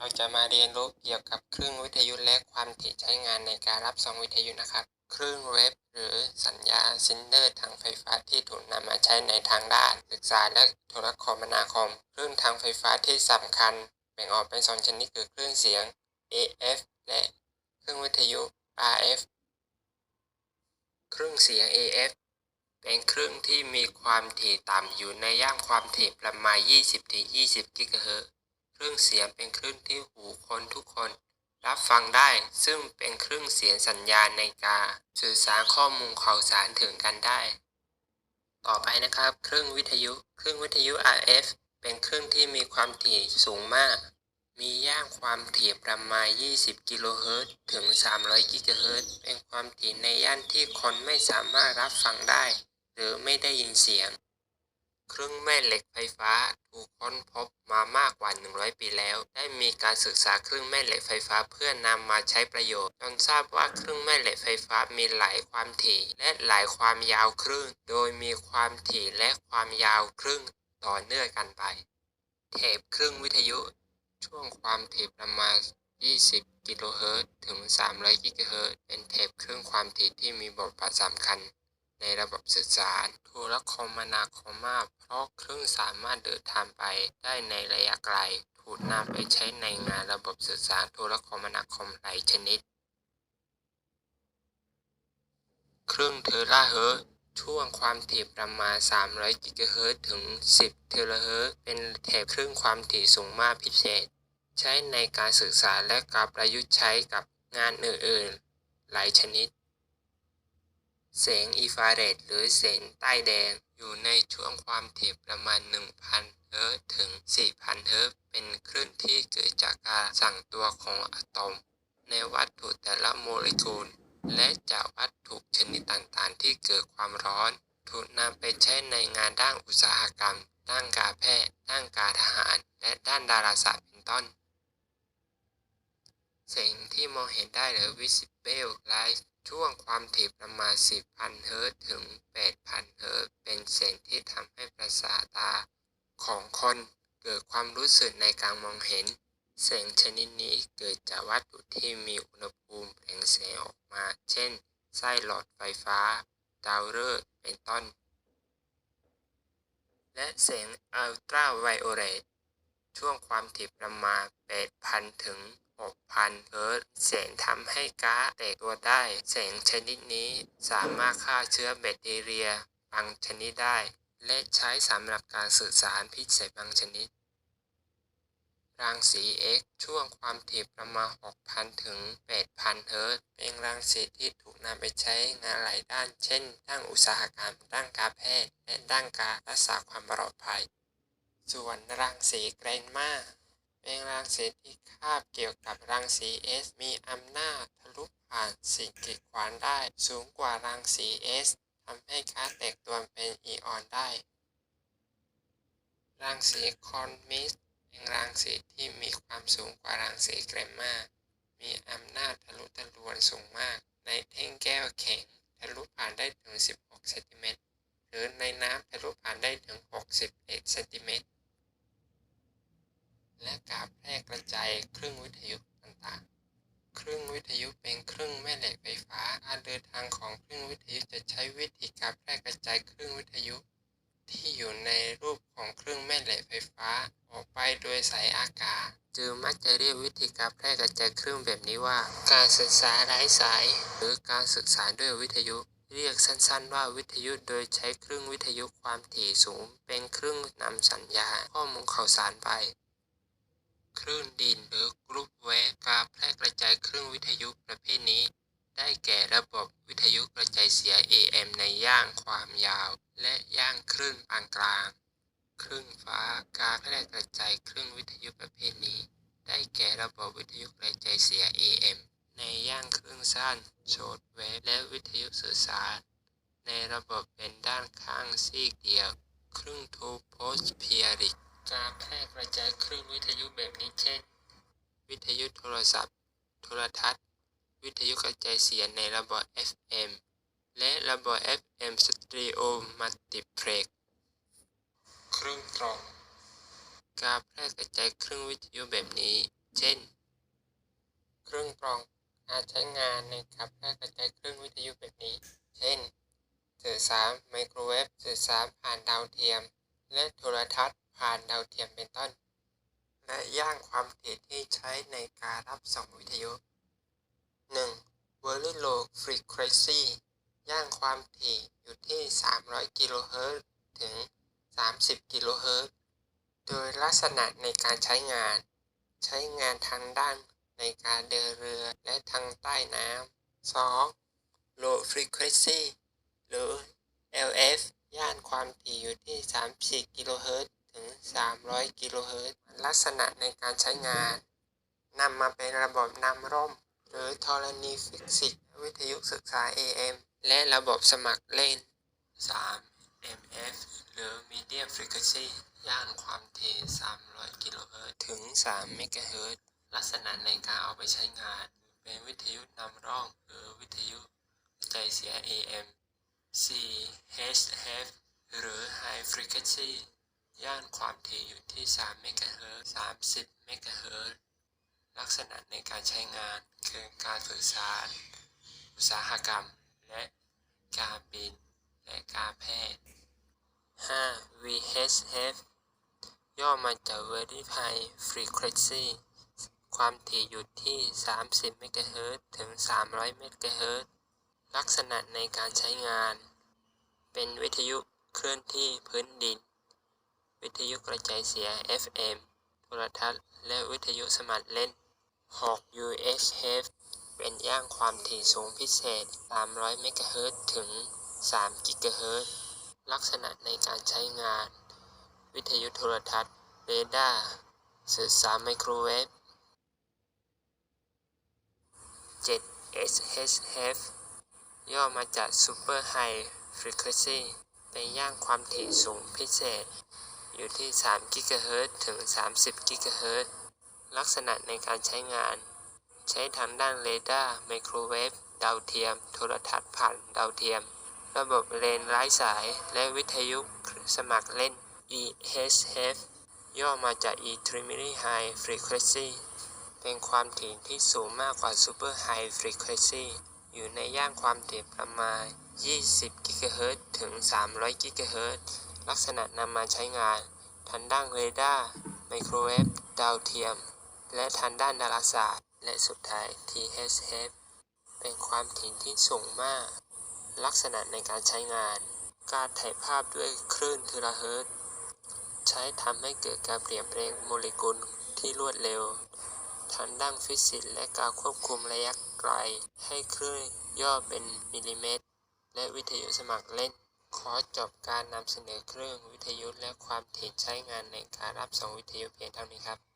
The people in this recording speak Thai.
เราจะมาเรียนรู้เกี่ยวกับคลื่นวิทยุและความถี่ใช้งานในการรับส่งวิทยุนะครับ คลื่นเว็บหรือสัญญาซินเดอร์ทางไฟฟ้าที่ถูกนำมาใช้ในทางด้าน ศึกษาและโทรคมนาคม คลื่นทางไฟฟ้าที่สำคัญ แบ่งออกเป็นสองชนิดคือคลื่นเสียง AF และคลื่นวิทยุ RF คลื่นเสียง AF เป็นคลื่นที่มีความถี่ต่ำอยู่ในย่านความถี่ประมาณ 20-20 กิกะเฮิรตซ์ คลื่นเสียงเป็นคลื่นที่หูคนทุกคน รับฟังได้ ซึ่งเป็นคลื่นเสียงสัญญาณในการสื่อสารข้อมูลข่าวสารถึงกันได้ ต่อไปนะครับ คลื่นวิทยุ คลื่นวิทยุ RF เป็นคลื่นที่มีความถี่สูงมาก มีย่านความถี่ประมาณ 20 กิโลเฮิรตซ์ถึง 300 กิกะเฮิรตซ์เป็นความถี่ในย่านที่คนไม่สามารถรับฟังได้ หรือไม่ได้ยินเสียง เครื่องแม่เหล็กไฟฟ้าถูกค้นพบมามากกว่า 100 ปีแล้ว ได้มีการศึกษาเครื่องแม่เหล็กไฟฟ้าเพื่อนำมาใช้ประโยชน์ จนทราบว่าเครื่องแม่เหล็กไฟฟ้ามีหลายความถี่และหลายความยาวคลื่น โดยมีความถี่และความยาวคลื่นต่อเนื่องกันไป เทปเครื่องวิทยุ ช่วงความถี่ประมาณ 20 กิโลเฮิรตซ์ถึง 300 กิกะเฮิรตซ์เป็นเทปเครื่องความถี่ที่มีบทบาทสำคัญ ในระบบสื่อสารโทรคมนาคมมาก เพราะเครื่องสามารถเดินทางไปได้ในระยะไกล ถูกนำไปใช้ในงานระบบสื่อสารโทรคมนาคมหลายชนิด เครื่องเทราเฮิรตซ์ช่วงความถี่ประมาณ 300 กิกะเฮิรตซ์ถึง 10 เทราเฮิรตซ์เป็นเทปเครื่องความถี่สูงมากพิเศษ ใช้ในการสื่อสารและการประยุกต์ใช้กับงานอื่นๆ หลายชนิด แสงอินฟราเรดหรือแสงใต้แดง อยู่ในช่วงความถี่ประมาณ 1,000 เฮิรตซ์ถึง 4,000 เฮิรตซ์เป็นคลื่นที่เกิดจากการสั่งตัวของอะตอม ในวัตถุแต่ละโมเลกุล และจากวัตถุชนิดต่างๆ ที่เกิดความร้อน ถูกนำไปใช้ในงานด้านอุตสาหกรรม ด้านการแพทย์ ด้านการทหาร และด้านดาราศาสตร์เป็นต้น สงที่มองเห็นได้หรือ visible light ช่วงความถี่ประมาณ 10,000 เฮิรตซ์ถึง 8,000 เฮิรตซ์เป็นแสงที่ทำให้ประสาทตาของคนเกิดความรู้สึกในการมองเห็นแสงชนิดนี้เกิดจากวัตถุที่มีอุณหภูมิเปล่งแสงออกมา เช่น ไส้หลอดไฟฟ้า ดาวฤกษ์ เป็นต้น และแสงอัลตราไวโอเลตช่วงความถี่ประมาณ 8,000 ถึง 6,000เฮิร์ตซ์แสงทำให้ก๊าซแตกตัวได้แสงชนิดนี้สามารถฆ่าเชื้อแบคทีเรียบางชนิดได้ และใช้สำหรับการสื่อสารพิเศษบางชนิด รังสี X ช่วงความถี่ประมาณ 6,000 ถึง 8,000 เฮิร์ตเป็นรังสีที่ถูกนำไปใช้งานหลายด้าน เช่น ด้านอุตสาหกรรม ด้านการแพทย์ และด้านการรักษาความปลอดภัย ส่วนรังสีแกรนมา เป็นรังสีที่คาบเกี่ยวกับรังสี S มีอำนาจทะลุผ่านสิ่งกีดขวางได้ สูงกว่ารังสี S ทำให้ก๊าซแตกตัวเป็นอีออนได้ รังสีคอนมิสเป็นรังสีที่มีความสูงกว่ารังสีแกรมมามีอำนาจทะลุทะลวงสูงมาก ในแท่งแก้วแข็งทะลุผ่านได้ถึง 16 เซนติเมตร หรือในน้ำทะลุผ่านได้ถึง 61 เซนติเมตร และการแพร่กระจายคลื่นวิทยุต่างๆ คลื่นวิทยุเป็นคลื่นแม่เหล็กไฟฟ้าการเดินทางของคลื่นวิทยุจะใช้วิธีการแพร่กระจายคลื่นวิทยุ ที่อยู่ในรูปของคลื่นแม่เหล็กไฟฟ้าออกไปโดยสายอากาศ จึงมักจะเรียกวิธีการแพร่กระจายคลื่นแบบนี้ว่า การสื่อสารไร้สาย หรือการสื่อสารด้วยวิทยุเรียกสั้นๆว่าวิทยุโดยใช้คลื่นวิทยุความถี่สูง เป็นคลื่นนำสัญญาณข้อมูลข่าวสารไป คลื่นดินหรือกรุ๊ปเวฟการแพร่กระจายคลื่นวิทยุประเภทนี้ ได้แก่ระบบวิทยุกระจายเสียง AM ในย่านความยาว และย่านคลื่นปานกลาง คลื่นฟ้าการแพร่กระจายคลื่นวิทยุประเภทนี้ ได้แก่ระบบวิทยุกระจายเสียง AM ในย่านคลื่นสั้นโชดเวฟและวิทยุสื่อสาร ในระบบเป็นด้านข้างซีกเดียวคลื่นทูโพสเพียริก การแพร่กระจายคลื่นวิทยุแบบนี้เช่น วิทยุโทรศัพท์ โทรทัศน์ วิทยุกระจายเสียงในระบบ FM และระบบ FM Stereo Multiplex คลื่นตรง การแพร่กระจายคลื่นวิทยุแบบนี้ เช่นเครื่องกรองการใช้งานในการแพร่กระจายคลื่นวิทยุแบบนี้ เช่น สื่อสารไมโครเวฟ สื่อสารผ่านดาวเทียม และโทรทัศน์ผ่านดาวเทียมเป็นต้น และย่างความถี่ที่ใช้ในการรับส่งวิทยุ 1. Very low frequency ย่างความถี่อยู่ที่ 300 กิโลเฮิรตซ์ถึง 30 กิโลเฮิรตซ์ โดยลักษณะในการใช้งาน ใช้งานทางด้านในการเดินเรือและทางใต้น้ำ 2. Low frequency หรือ LF ย่านความถี่อยู่ที่ 30 กิโลเฮิรตซ์ถึง 300 กิโลเฮิรตซ์ลักษณะในการใช้งานนำมาเป็นระบบนำร่ม หรือธรณีฟิสิกส์วิทยุศึกษา AM และระบบสมัครเล่น 3. MF หรือ Medium Frequency ย่านความถี่ 300 กิโลเฮิรตซ์ถึง 3 เมกะเฮิรตซ์ลักษณะในการเอาไปใช้งาน เป็นวิทยุนำร่อง หรือวิทยุกระจายเสีย AM 4. HF หรือ High Frequency ย่านความถี่อยู่ที่ 3 เมกะเฮิรต30 เมกะเฮิรตลักษณะในการใช้งานคือการสื่อสาร อุตสาหกรรม และการบิน และการแพทย์ 5. VHF ย่อมาจาก Very High Frequency ความถี่อยู่ที่ 30 เมกะเฮิรตถึง 300 เมกะเฮิรต ลักษณะในการใช้งาน เป็นวิทยุเคลื่อนที่พื้นดิน วิทยุกระจายเสียง FM โทรทัศน์ และวิทยุสมัครเล่น 6. UHF เป็นย่างความถี่สูงพิเศษ 300 เมกะเฮิรตถึง 3 กิกะเฮิรตลักษณะในการใช้งาน วิทยุโทรทัศน์ เรดาร์สื่อสารไมโครเวฟ 7. SHF ย่อมาจาก Super High Frequency เป็นย่างความถี่สูงพิเศษ อยู่ที่3กิกะเฮิรตถึง 30กิกะเฮิรตลักษณะในการใช้งาน ใช้ทางด้านเรดาร์ไมโครเวฟดาวเทียม โทรทัศน์ผ่านดาวเทียม ระบบเลนไร้สาย และวิทยุสมัครเล่น EHF ย่อมาจาก Extremely High Frequency เป็นความถี่ที่สูงมากกว่า Super High Frequency อยู่ในย่านความถี่ประมาณ 20 กิกะเฮิรตซ์ถึง 300 กิกะเฮิรตซ์ลักษณะนำมาใช้งานทางด้านเรดาร์ไมโครเวฟดาวเทียม และทางด้านดาราศาสตร์ และสุดท้าย THF เป็นความถี่ที่สูงมาก ลักษณะในการใช้งาน การถ่ายภาพด้วยคลื่นเทราเฮิรตซ์ใช้ทำให้เกิดการเปลี่ยนแปลงโมเลกุลที่รวดเร็ว ทางด้านฟิสิกส์และการควบคุมระยะไกล ให้คลื่นย่อเป็นมิลลิเมตร และวิทยุสมัครเล่น ขอจบการนำเสนอเครื่องวิทยุและความถี่ใช้งานในการรับส่งวิทยุเพียงเท่านี้ครับ